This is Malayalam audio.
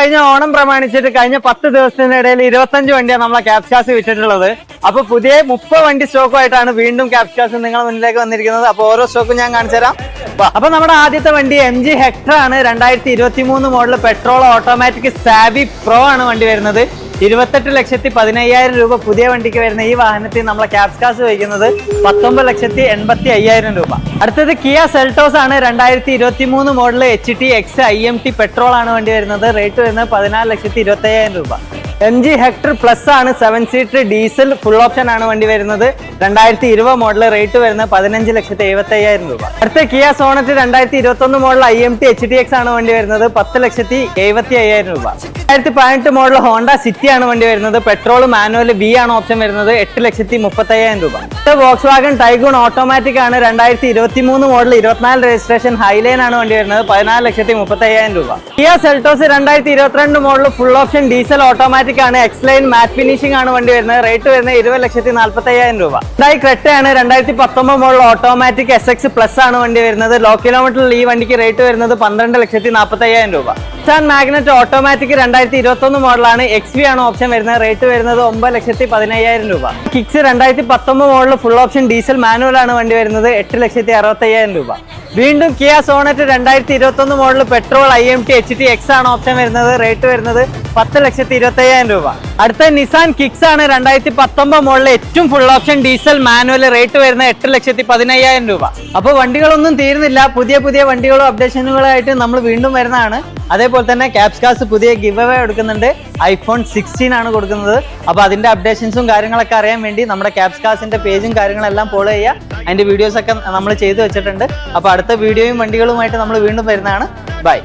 കഴിഞ്ഞ ഓണം പ്രമാണിച്ചിട്ട് കഴിഞ്ഞ പത്ത് ദിവസത്തിനിടയിൽ ഇരുപത്തഞ്ച് വണ്ടിയാണ് നമ്മളെ ക്യാപ്സ്കാസ് വിറ്റിട്ടുള്ളത്. അപ്പൊ പുതിയ മുപ്പത് വണ്ടി സ്റ്റോക്കുമായിട്ടാണ് വീണ്ടും ക്യാപ്സ്കാസ് നിങ്ങളുടെ മുന്നിലേക്ക് വന്നിരിക്കുന്നത്. അപ്പൊ ഓരോ സ്റ്റോക്കും ഞാൻ കാണിച്ചുതരാം അപ്പൊ നമ്മുടെ ആദ്യത്തെ വണ്ടി എം ജി ഹെക്ടർ ആണ്. രണ്ടായിരത്തി ഇരുപത്തി മൂന്ന് മോഡൽ പെട്രോൾ ഓട്ടോമാറ്റിക് സാബി പ്രോ ആണ് വണ്ടി വരുന്നത്. ഇരുപത്തെട്ട് ലക്ഷത്തി പതിനയ്യായിരം രൂപ പുതിയ വണ്ടിക്ക് വരുന്ന ഈ വാഹനത്തിൽ നമ്മളെ ക്യാപ്സ്കാസ് വയ്ക്കുന്നത് പത്തൊമ്പത് ലക്ഷത്തി എൺപത്തി അയ്യായിരം രൂപ. അടുത്തത് കിയ സെൽട്ടോസ് ആണ്. രണ്ടായിരത്തി ഇരുപത്തി മൂന്ന് model H T X I M T petrol ആണ് വണ്ടി വരുന്നത്. റേറ്റ് വരുന്നത് പതിനാല് ലക്ഷത്തി ഇരുപത്തി അയ്യായിരം രൂപ. എം ജി ഹെക്ടർ പ്ലസ് ആണ്. Seven seater diesel full option ആണ് വണ്ടി വരുന്നത്. രണ്ടായിരത്തി ഇരുപത് മോഡൽ റേറ്റ് വരുന്നത് പതിനഞ്ച് ലക്ഷത്തി എഴുപത്തി അയ്യായിരം രൂപ. അടുത്ത കിയ സോണറ്റ് രണ്ടായിരത്തി ഇരുപത്തി ഒന്ന് model I M T H D X ആണ് വണ്ടി വരുന്നത്. പത്ത് ലക്ഷത്തി എഴുപത്തി അയ്യായിരം രൂപ. രണ്ടായിരത്തി പതിനെട്ട് മോഡൽ ഹോണ്ട സിറ്റി ആണ് വണ്ടി വരുന്നത്. പെട്രോൾ മാനുവൽ ബി ആണ് ഓപ്ഷൻ വരുന്നത്. എട്ട് ലക്ഷത്തി മുപ്പത്തി അയ്യായിരം രൂപ. വോക്സ് വാഗൺ ടൈഗൂൺ ഓട്ടോമാറ്റിക് ആണ്. രണ്ടായിരത്തി ഇരുപത്തി മൂന്ന് മോഡൽ ഇരുപത്തിനാല് രജിസ്ട്രേഷൻ ഹൈലൈൻ ആണ് വണ്ടി വരുന്നത്. പതിനാല് ലക്ഷത്തി മുപ്പത്തി അയ്യായിരം രൂപ. കിയ സെൽട്ടോസ് രണ്ടായിരത്തി ഇരുപത്തിരണ്ട് model full option diesel automatic ആണ്. എക്സ് ലൈൻ മാറ്റ് ഫിനിഷിംഗ് ആണ് വണ്ടി വരുന്നത്. റേറ്റ് വരുന്നത് ഇരുപത് ലക്ഷത്തി നാൽപ്പത്തി അയ്യായിരം രൂപ ക്രെറ്റ ആണ്. രണ്ടായിരത്തി പത്തൊമ്പത് model automatic S X plus ആണ് വണ്ടി വരുന്നത്. ലോ കിലോമീറ്ററിൽ ഈ വണ്ടിക്ക് റേറ്റ് വരുന്നത് പന്ത്രണ്ട് ലക്ഷത്തി നാൽപ്പത്തി അയ്യായിരം രൂപ. സാൻ മാഗ്നറ്റ് ഓട്ടോമാറ്റിക് രണ്ടായിരത്തി ഇരുപത്തി ഒന്ന് മോഡലാണ് എക്സ് വി ആണ് ഓപ്ഷൻ വരുന്നത്. റേറ്റ് വരുന്നത് ഒമ്പത് ലക്ഷത്തി പതിനയ്യായിരം രൂപ. കിക്സ് രണ്ടായിരത്തി പത്തൊമ്പത് model full option diesel manual ആണ് വണ്ടി വരുന്നത്. എട്ട് ലക്ഷത്തി അറുപത്തി അയ്യായിരം രൂപ. വീണ്ടും കിയ സോണറ്റ് രണ്ടായിരത്തി ഇരുപത്തി ഒന്ന് model petrol I M T H T X ആണ് ഓപ്ഷൻ വരുന്നത്. റേറ്റ് വരുന്നത് പത്ത് ലക്ഷത്തി ഇരുപത്തി അയ്യായിരം രൂപ. അടുത്ത നിസാൻ കിക്സ് ആണ് രണ്ടായിരത്തി പത്തൊമ്പത് മോഡൽ ഏറ്റവും full option diesel manual rate വരുന്നത് എട്ട് ലക്ഷത്തി പതിനയ്യായിരം രൂപ. അപ്പോൾ വണ്ടികളൊന്നും തീരുന്നില്ല. പുതിയ പുതിയ വണ്ടികളും അപ്ഡേഷനുകളായിട്ട് നമ്മൾ വീണ്ടും വരുന്നതാണ്. അതേപോലെ തന്നെ ക്യാപ്സ്കാസ് പുതിയ ഗിവ് അവേ കൊടുക്കുന്നുണ്ട് ഐഫോൺ സിക്സ്റ്റീൻ ആണ് കൊടുക്കുന്നത്. അപ്പോൾ അതിന്റെ അപ്ഡേഷൻസും കാര്യങ്ങളൊക്കെ അറിയാൻ വേണ്ടി നമ്മുടെ ക്യാപ്സ്കാസിന്റെ പേജും കാര്യങ്ങളെല്ലാം ഫോളോ ചെയ്യുക. അതിന്റെ വീഡിയോസൊക്കെ നമ്മൾ ചെയ്തു വെച്ചിട്ടുണ്ട്. അപ്പോൾ അടുത്ത വീഡിയോയും വണ്ടികളുമായിട്ട് നമ്മൾ വീണ്ടും വരുന്നതാണ്. ബൈ